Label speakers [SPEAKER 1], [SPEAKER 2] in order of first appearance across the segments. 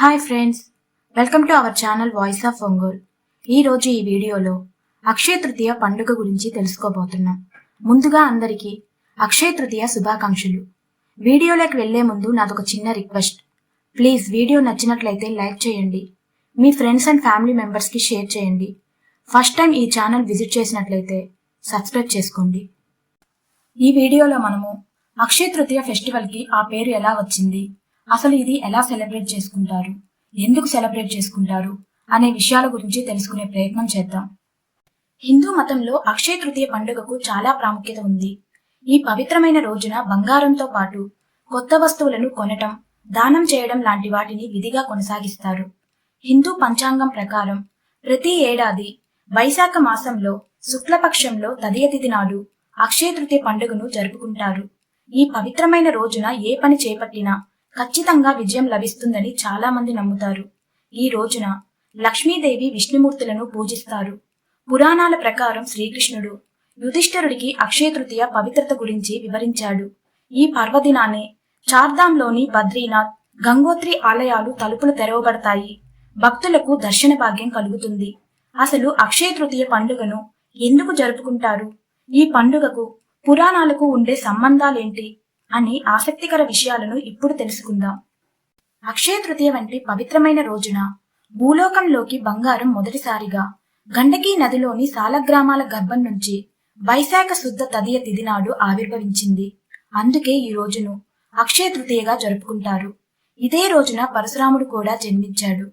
[SPEAKER 1] Hi friends welcome to our channel voice of Ongole ఈరోజు ఈ వీడియోలో అక్షయ తృతీయ పండుగ గురించి తెలుసుకోబోతున్నాం. ముందుగా అందరికీ అక్షయ తృతీయ శుభాకాంక్షలు. వీడియోలోకి వెళ్ళే ముందు నాదొక చిన్న రిక్వెస్ట్ ప్లీజ్ వీడియో నచ్చినట్లయితే లైక్ చేయండి. మీ ఫ్రెండ్స్ అండ్ ఫ్యామిలీ మెంబర్స్కి షేర్ చేయండి. ఫస్ట్ టైం ఈ ఛానల్ విజిట్ చేసినట్లయితే సబ్స్క్రైబ్ చేసుకోండి. ఈ వీడియోలో మనము అక్షయ తృతీయ ఫెస్టివల్కి ఆ పేరు ఎలా వచ్చింది అసలు ఇది ఎలా సెలబ్రేట్ చేసుకుంటారు? ఎందుకు సెలబ్రేట్ చేసుకుంటారు? అనే విషయాల గురించి తెలుసుకునే ప్రయత్నం చేద్దాం. హిందూ మతంలో అక్షయ తృతీయ పండుగకు చాలా ప్రాముఖ్యత ఉంది. ఈ పవిత్రమైన రోజున బంగారంతో పాటు కొత్త వస్తువులను కొనటం దానం చేయడం లాంటి వాటిని విధిగా కొనసాగిస్తారు. హిందూ పంచాంగం ప్రకారం ప్రతి ఏడాది వైశాఖ మాసంలో శుక్లపక్షంలో తదియ తిథి నాడు అక్షయ తృతీయ పండుగను జరుపుకుంటారు. ఈ పవిత్రమైన రోజున ఏ పని చేపట్టినా ఖచ్చితంగా విజయం లభిస్తుందని చాలా మంది నమ్ముతారు. ఈ రోజున లక్ష్మీదేవి విష్ణుమూర్తులను పూజిస్తారు. పురాణాల ప్రకారం శ్రీకృష్ణుడు యుధిష్ఠరుడికి అక్షయ తృతీయ పవిత్రత గురించి వివరించాడు. ఈ పర్వదినానే చార్ధాంలోని బద్రీనాథ్ గంగోత్రి ఆలయాలు తలుపులు తెరవబడతాయి. భక్తులకు దర్శన భాగ్యం కలుగుతుంది. అసలు అక్షయ తృతీయ పండుగను ఎందుకు జరుపుకుంటారు? ఈ పండుగకు పురాణాలకు ఉండే సంబంధాలేంటి? అని ఆసక్తికర విషయాలను ఇప్పుడు తెలుసుకుందాం. అక్షయ తృతీయ వంటి పవిత్రమైన రోజున భూలోకంలోకి బంగారం మొదటిసారిగా గండకీ నదిలోని సాలగ్రామాల గర్భం నుంచి వైశాఖ శుద్ధ తదియ తిథి నాడు ఆవిర్భవించింది. అందుకే ఈ రోజును అక్షయ తృతీయగా జరుపుకుంటారు. ఇదే రోజున పరశురాముడు కూడా జన్మించాడు.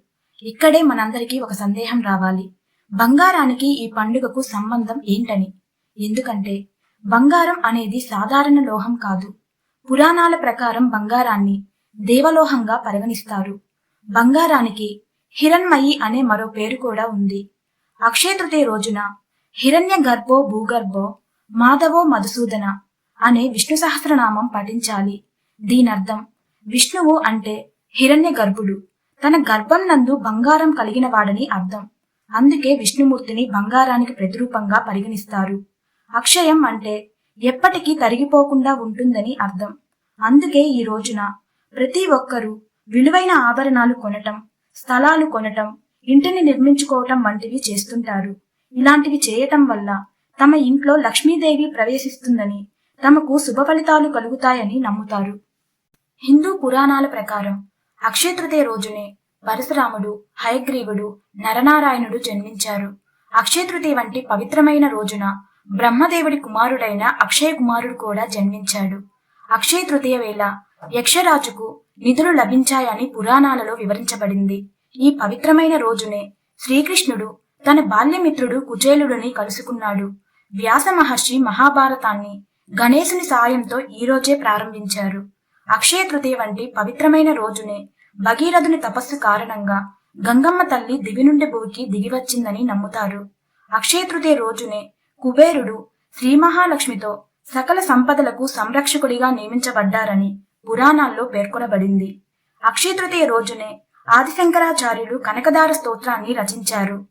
[SPEAKER 1] ఇక్కడే మనందరికీ ఒక సందేహం రావాలి. బంగారానికి ఈ పండుగకు సంబంధం ఏంటని? ఎందుకంటే బంగారం అనేది సాధారణ లోహం కాదు. పురాణాల ప్రకారం బంగారాన్ని దేవలోహంగా పరిగణిస్తారు. బంగారానికి హిరణ్మయి అనే మరో పేరు కూడా ఉంది. అక్షయతృతీయ రోజున హిరణ్య గర్భో భూగర్భో మాధవో మధుసూదన అనే విష్ణు సహస్రనామం పఠించాలి. దీనర్థం విష్ణువు అంటే హిరణ్య గర్భుడు. తన గర్భం నందు బంగారం కలిగిన వాడని అర్థం. అందుకే విష్ణుమూర్తిని బంగారానికి ప్రతిరూపంగా పరిగణిస్తారు. అక్షయం అంటే ఎప్పటికీ తరిగిపోకుండా ఉంటుందని అర్థం. అందుకే ఈ రోజున ప్రతి ఒక్కరూ విలువైన ఆభరణాలు కొనటం స్థలాలు కొనటం ఇంటిని నిర్మించుకోవటం వంటివి చేస్తుంటారు. ఇలాంటివి చేయటం వల్ల తమ ఇంట్లో లక్ష్మీదేవి ప్రవేశిస్తుందని తమకు శుభ ఫలితాలు కలుగుతాయని నమ్ముతారు. హిందూ పురాణాల ప్రకారం అక్షయతృతీయ రోజునే పరశురాముడు హయగ్రీవుడు నరనారాయణుడు జన్మించారు. అక్షయతృతీయ వంటి పవిత్రమైన రోజున బ్రహ్మదేవుడి కుమారుడైన అక్షయ కుమారుడు కూడా జన్మించాడు. అక్షయ తృతీయ వేళ యక్షరాజుకు నిధులు లభించాయని పురాణాలలో వివరించబడింది. ఈ పవిత్రమైన రోజునే శ్రీకృష్ణుడు తన బాల్యమిత్రుడు కుచేలుడిని కలుసుకున్నాడు. వ్యాస మహర్షి మహాభారతాన్ని గణేశుని సాయంతో ఈ రోజే ప్రారంభించారు. అక్షయ తృతీయ వంటి పవిత్రమైన రోజునే భగీరథుని తపస్సు కారణంగా గంగమ్మ తల్లి దివి నుండి భూమికి దిగివచ్చిందని నమ్ముతారు. అక్షయ తృతీయ రోజునే కుబేరుడు శ్రీ మహాలక్ష్మితో సకల సంపదలకు సంరక్షకుడిగా నియమించబడ్డారని పురాణాల్లో పేర్కొనబడింది. అక్షయతృతీయ రోజునే ఆదిశంకరాచార్యులు కనకదార స్తోత్రాన్ని రచించారు.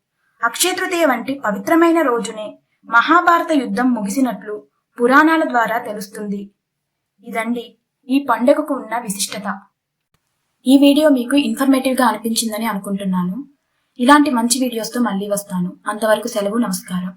[SPEAKER 1] అక్షయతృతీయ వంటి పవిత్రమైన రోజునే మహాభారత యుద్ధం ముగిసినట్లు పురాణాల ద్వారా తెలుస్తుంది. ఇదండి ఈ పండుగకు ఉన్న విశిష్టత. ఈ వీడియో మీకు ఇన్ఫర్మేటివ్గా అనిపించిందని అనుకుంటున్నాను. ఇలాంటి మంచి వీడియోస్తో మళ్ళీ వస్తాను. అంతవరకు సెలవు నమస్కారం.